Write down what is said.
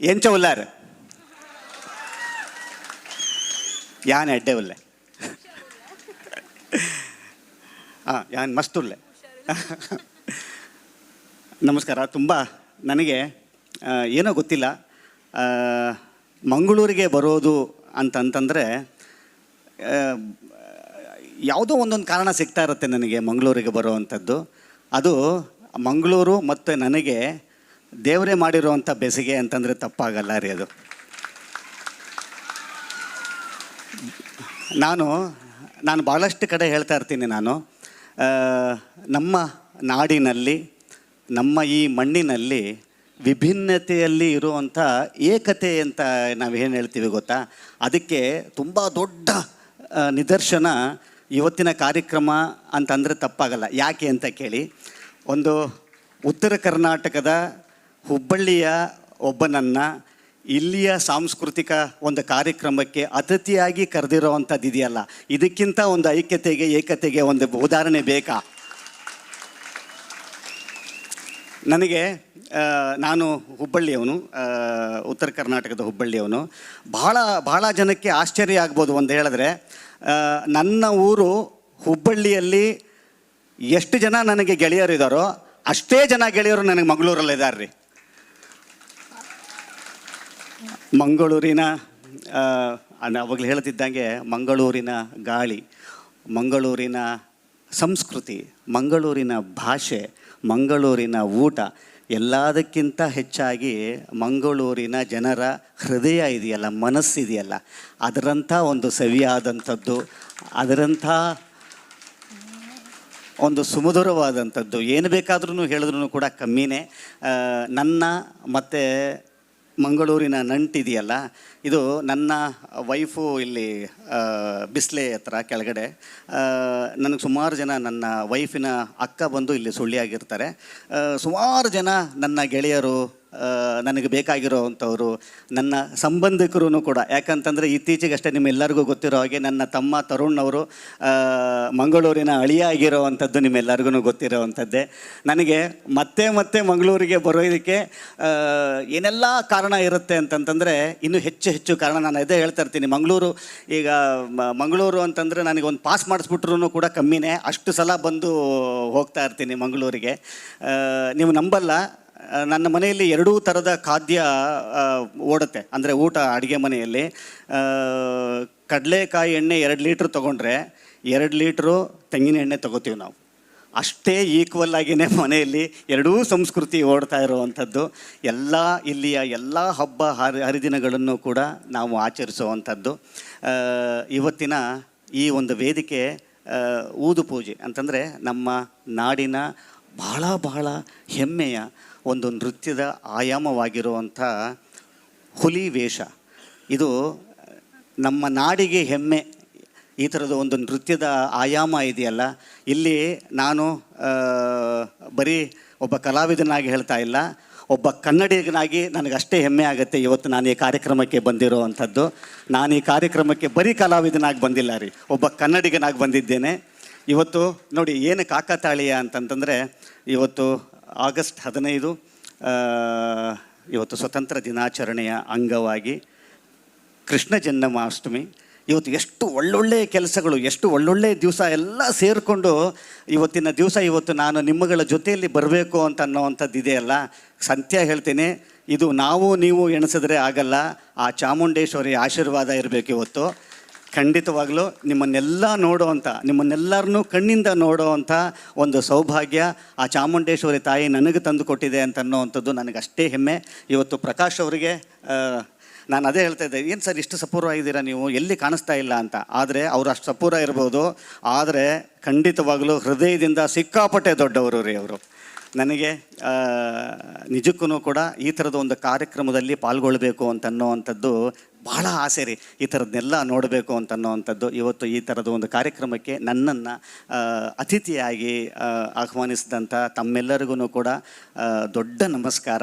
ಎಂಚ ಉಲ್ಲಾರ ಯಾನ್ ಎಡ್ಡೆ ಉಲ್ಲೆ ಹಾಂ ಯಾನ್ ಮಸ್ತ್ ಉಲ್ಲೆ ನಮಸ್ಕಾರ, ತುಂಬ ನನಗೆ ಏನೋ ಗೊತ್ತಿಲ್ಲ. ಮಂಗಳೂರಿಗೆ ಬರೋದು ಅಂತಂತಂದರೆ ಯಾವುದೋ ಒಂದೊಂದು ಕಾರಣ ಸಿಗ್ತಾ ಇರುತ್ತೆ ನನಗೆ ಮಂಗಳೂರಿಗೆ ಬರುವಂಥದ್ದು ಅದು ಮಂಗಳೂರು ಮತ್ತು ನನಗೆ ದೇವರೇ ಮಾಡಿರುವಂಥ ಬೆಸಿಗೆ ಅಂತಂದರೆ ತಪ್ಪಾಗಲ್ಲ ರೀ ಅದು. ನಾನು ನಾನು ಭಾಳಷ್ಟು ಕಡೆ ಹೇಳ್ತಾ ಇರ್ತೀನಿ ನಾನು. ನಮ್ಮ ನಾಡಿನಲ್ಲಿ, ನಮ್ಮ ಈ ಮಣ್ಣಿನಲ್ಲಿ ವಿಭಿನ್ನತೆಯಲ್ಲಿ ಇರುವಂಥ ಏಕತೆ ಅಂತ ನಾವು ಏನು ಹೇಳ್ತೀವಿ ಗೊತ್ತಾ? ಅದಕ್ಕೆ ತುಂಬ ದೊಡ್ಡ ನಿದರ್ಶನ ಇವತ್ತಿನ ಕಾರ್ಯಕ್ರಮ ಅಂತಂದರೆ ತಪ್ಪಾಗಲ್ಲ. ಯಾಕೆ ಅಂತ ಕೇಳಿ, ಒಂದು ಉತ್ತರ ಕರ್ನಾಟಕದ ಹುಬ್ಬಳ್ಳಿಯ ಒಬ್ಬನನ್ನು ಇಲ್ಲಿಯ ಸಾಂಸ್ಕೃತಿಕ ಒಂದು ಕಾರ್ಯಕ್ರಮಕ್ಕೆ ಅತಿಥಿಯಾಗಿ ಕರೆದಿರೋವಂಥದ್ದು ಇದೆಯಲ್ಲ. ಇದಕ್ಕಿಂತ ಒಂದು ಐಕ್ಯತೆಗೆ, ಏಕತೆಗೆ ಒಂದು ಉದಾಹರಣೆ ಬೇಕಾ? ನನಗೆ ನಾನು ಹುಬ್ಬಳ್ಳಿಯವನು ಉತ್ತರ ಕರ್ನಾಟಕದ ಹುಬ್ಬಳ್ಳಿಯವನು. ಭಾಳ ಭಾಳ ಜನಕ್ಕೆ ಆಶ್ಚರ್ಯ ಆಗ್ಬೋದು ಒಂದು ಹೇಳಿದ್ರೆ ನನ್ನ ಊರು ಹುಬ್ಬಳ್ಳಿಯಲ್ಲಿ ಎಷ್ಟು ಜನ ನನಗೆ ಗೆಳೆಯರು ಗೆಳೆಯರಿದ್ದಾರೋ ಅಷ್ಟೇ ಜನ ಗೆಳೆಯರು ನನಗೆ ಮಂಗಳೂರಲ್ಲಿದ್ದಾರೆ ರೀ. ಮಂಗಳೂರಿನ ನಾನು ಅವಾಗಲೇ ಹೇಳ್ತಿದ್ದಂಗೆ ಮಂಗಳೂರಿನ ಗಾಳಿ, ಮಂಗಳೂರಿನ ಸಂಸ್ಕೃತಿ, ಮಂಗಳೂರಿನ ಭಾಷೆ, ಮಂಗಳೂರಿನ ಊಟ ಎಲ್ಲದಕ್ಕಿಂತ ಹೆಚ್ಚಾಗಿ ಮಂಗಳೂರಿನ ಜನರ ಹೃದಯ ಇದೆಯಲ್ಲ, ಮನಸ್ಸಿದೆಯಲ್ಲ. ಅದರಂಥ ಒಂದು ಸವಿಯಾದಂಥದ್ದು, ಅದರಂಥ ಒಂದು ಸುಮಧುರವಾದಂಥದ್ದು. ಏನು ಬೇಕಾದ್ರೂ ಹೇಳಿದ್ರು ಕೂಡ ಕಮ್ಮಿನೇ. ನನ್ನ ಮತ್ತು ಮಂಗಳೂರಿನ ನಂಟಿದೆಯಲ್ಲ, ಇದು ನನ್ನ ವೈಫು ಇಲ್ಲಿ ಬಿಸ್ಲೆ ಹತ್ರ ಕೆಳಗಡೆ. ನನಗೆ ಸುಮಾರು ಜನ ನನ್ನ ವೈಫಿನ ಅಕ್ಕ ಬಂದು ಇಲ್ಲಿ ಸುಳ್ಳಿಯಾಗಿರ್ತಾರೆ. ಸುಮಾರು ಜನ ನನ್ನ ಗೆಳೆಯರು ನನಗೆ ಬೇಕಾಗಿರೋವಂಥವ್ರು, ನನ್ನ ಸಂಬಂಧಿಕರೂ ಕೂಡ. ಯಾಕಂತಂದರೆ ಇತ್ತೀಚೆಗಷ್ಟೇ ನಿಮ್ಮೆಲ್ಲರಿಗೂ ಗೊತ್ತಿರೋ ಹಾಗೆ ನನ್ನ ತಮ್ಮ ತರುಣ್ ಅವರು ಮಂಗಳೂರಿನ ಅಳಿಯ ಆಗಿರೋವಂಥದ್ದು ನಿಮ್ಮೆಲ್ಲರಿಗೂ ಗೊತ್ತಿರೋವಂಥದ್ದೇ. ನನಗೆ ಮತ್ತೆ ಮತ್ತೆ ಮಂಗಳೂರಿಗೆ ಬರೋದಕ್ಕೆ ಏನೆಲ್ಲ ಕಾರಣ ಇರುತ್ತೆ ಅಂತಂತಂದರೆ, ಇನ್ನೂ ಹೆಚ್ಚು ಹೆಚ್ಚು ಕಾರಣ ನಾನು ಅದೇ ಹೇಳ್ತಾ ಇರ್ತೀನಿ. ಮಂಗಳೂರು, ಈಗ ಮಂಗಳೂರು ಅಂತಂದರೆ ನನಗೆ ಒಂದು ಪಾಸ್ ಮಾಡಿಸ್ಬಿಟ್ರು ಕೂಡ ಕಮ್ಮಿನೇ. ಅಷ್ಟು ಸಲ ಬಂದು ಹೋಗ್ತಾ ಇರ್ತೀನಿ ಮಂಗಳೂರಿಗೆ. ನೀವು ನಂಬಲ್ಲ. ನನ್ನ ಮನೆಯಲ್ಲಿ ಎರಡೂ ಥರದ ಖಾದ್ಯ ಓಡುತ್ತೆ. ಅಂದರೆ ಊಟ, ಅಡುಗೆ ಮನೆಯಲ್ಲಿ. ಕಡಲೆಕಾಯಿ ಎಣ್ಣೆ ಎರಡು ಲೀಟ್ರ್ ತೊಗೊಂಡ್ರೆ ಎರಡು ಲೀಟ್ರು ತೆಂಗಿನ ಎಣ್ಣೆ ತೊಗೋತೀವಿ ನಾವು. ಅಷ್ಟೇ ಈಕ್ವಲ್ ಆಗಿನೇ ಮನೆಯಲ್ಲಿ ಎರಡೂ ಸಂಸ್ಕೃತಿ ಓಡ್ತಾ ಇರುವಂಥದ್ದು. ಎಲ್ಲ ಇಲ್ಲಿಯ ಎಲ್ಲ ಹಬ್ಬ ಹರಿ, ಹರಿದಿನಗಳನ್ನು ಕೂಡ ನಾವು ಆಚರಿಸುವಂಥದ್ದು. ಇವತ್ತಿನ ಈ ಒಂದು ವೇದಿಕೆ ಊದು ಪೂಜೆ ಅಂತಂದರೆ ನಮ್ಮ ನಾಡಿನ ಬಹಳ ಬಹಳ ಹೆಮ್ಮೆಯ ಒಂದು ನೃತ್ಯದ ಆಯಾಮವಾಗಿರುವಂಥ ಹುಲಿ ವೇಷ. ಇದು ನಮ್ಮ ನಾಡಿಗೆ ಹೆಮ್ಮೆ. ಈ ಥರದ ಒಂದು ನೃತ್ಯದ ಆಯಾಮ ಇದೆಯಲ್ಲ. ಇಲ್ಲಿ ನಾನು ಬರೀ ಒಬ್ಬ ಕಲಾವಿದನಾಗಿ ಹೇಳ್ತಾ ಇಲ್ಲ. ಒಬ್ಬ ಕನ್ನಡಿಗನಾಗಿ ನನಗಷ್ಟೇ ಹೆಮ್ಮೆ ಆಗುತ್ತೆ ಇವತ್ತು ನಾನು ಈ ಕಾರ್ಯಕ್ರಮಕ್ಕೆ ಬಂದಿರುವಂಥದ್ದು. ನಾನು ಈ ಕಾರ್ಯಕ್ರಮಕ್ಕೆ ಬರೀ ಕಲಾವಿದನಾಗಿ ಬಂದಿಲ್ಲ ರೀ. ಒಬ್ಬ ಕನ್ನಡಿಗನಾಗಿ ಬಂದಿದ್ದೇನೆ. ಇವತ್ತು ನೋಡಿ, ಏನು ಕಾಕತಾಳೀಯ ಅಂತಂತಂದರೆ, ಇವತ್ತು ಆಗಸ್ಟ್ ಹದಿನೈದು ಇವತ್ತು ಸ್ವತಂತ್ರ ದಿನಾಚರಣೆಯ ಅಂಗವಾಗಿ ಕೃಷ್ಣ ಜನ್ಮಾಷ್ಟಮಿ. ಇವತ್ತು ಎಷ್ಟು ಒಳ್ಳೊಳ್ಳೆಯ ಕೆಲಸಗಳು, ಎಷ್ಟು ಒಳ್ಳೊಳ್ಳೆಯ ದಿವಸ ಎಲ್ಲ ಸೇರಿಕೊಂಡು ಇವತ್ತಿನ ದಿವಸ ಇವತ್ತು ನಾನು ನಿಮ್ಮಗಳ ಜೊತೆಯಲ್ಲಿ ಬರಬೇಕು ಅಂತ ಅನ್ನೋವಂಥದ್ದು ಇದೆಯಲ್ಲ ಸಂತ್ಯ ಹೇಳ್ತೀನಿ, ಇದು ನಾವು ನೀವು ಎಣಿಸಿದ್ರೆ ಆಗಲ್ಲ, ಆ ಚಾಮುಂಡೇಶ್ವರಿ ಆಶೀರ್ವಾದ ಇರಬೇಕು ಇವತ್ತು. ಖಂಡಿತವಾಗ್ಲೂ ನಿಮ್ಮನ್ನೆಲ್ಲ ನೋಡೋವಂಥ ನಿಮ್ಮನ್ನೆಲ್ಲರನ್ನೂ ಕಣ್ಣಿಂದ ನೋಡೋವಂಥ ಒಂದು ಸೌಭಾಗ್ಯ ಆ ಚಾಮುಂಡೇಶ್ವರಿ ತಾಯಿ ನನಗೆ ತಂದು ಕೊಟ್ಟಿದೆ ಅಂತ ಅನ್ನೋವಂಥದ್ದು ನನಗೆ ಅಷ್ಟೇ ಹೆಮ್ಮೆ. ಇವತ್ತು ಪ್ರಕಾಶ್ ಅವರಿಗೆ ನಾನು ಅದೇ ಹೇಳ್ತಾ ಇದ್ದೆ, ಏನು ಸರ್ ಇಷ್ಟು ಸಪೂರ ಇದ್ದೀರಾ ನೀವು? ಎಲ್ಲಿ ಕಾಣಿಸ್ತಾ ಇಲ್ಲ ಅಂತ? ಆದರೆ ಅವರು ಅಷ್ಟು ಸಪೂರ ಇರ್ಬೋದು. ಆದರೆ ಖಂಡಿತವಾಗಲೂ ಹೃದಯದಿಂದ ಸಿಕ್ಕಾಪಟ್ಟೆ ದೊಡ್ಡವರು ರೀ ಅವರು. ನನಗೆ ನಿಜಕ್ಕೂ ಕೂಡ ಈ ಥರದ ಒಂದು ಕಾರ್ಯಕ್ರಮದಲ್ಲಿ ಪಾಲ್ಗೊಳ್ಬೇಕು ಅಂತ ಅನ್ನೋವಂಥದ್ದು ಬಹಳ ಆಸೆ ರೀ ಈ ಥರದ್ದನ್ನೆಲ್ಲ ನೋಡಬೇಕು ಅಂತ ಅನ್ನೋವಂಥದ್ದು ಇವತ್ತು ಈ ಥರದ ಒಂದು ಕಾರ್ಯಕ್ರಮಕ್ಕೆ ನನ್ನನ್ನು ಅತಿಥಿಯಾಗಿ ಆಹ್ವಾನಿಸಿದಂಥ ತಮ್ಮೆಲ್ಲರಿಗೂ ಕೂಡ ದೊಡ್ಡ ನಮಸ್ಕಾರ.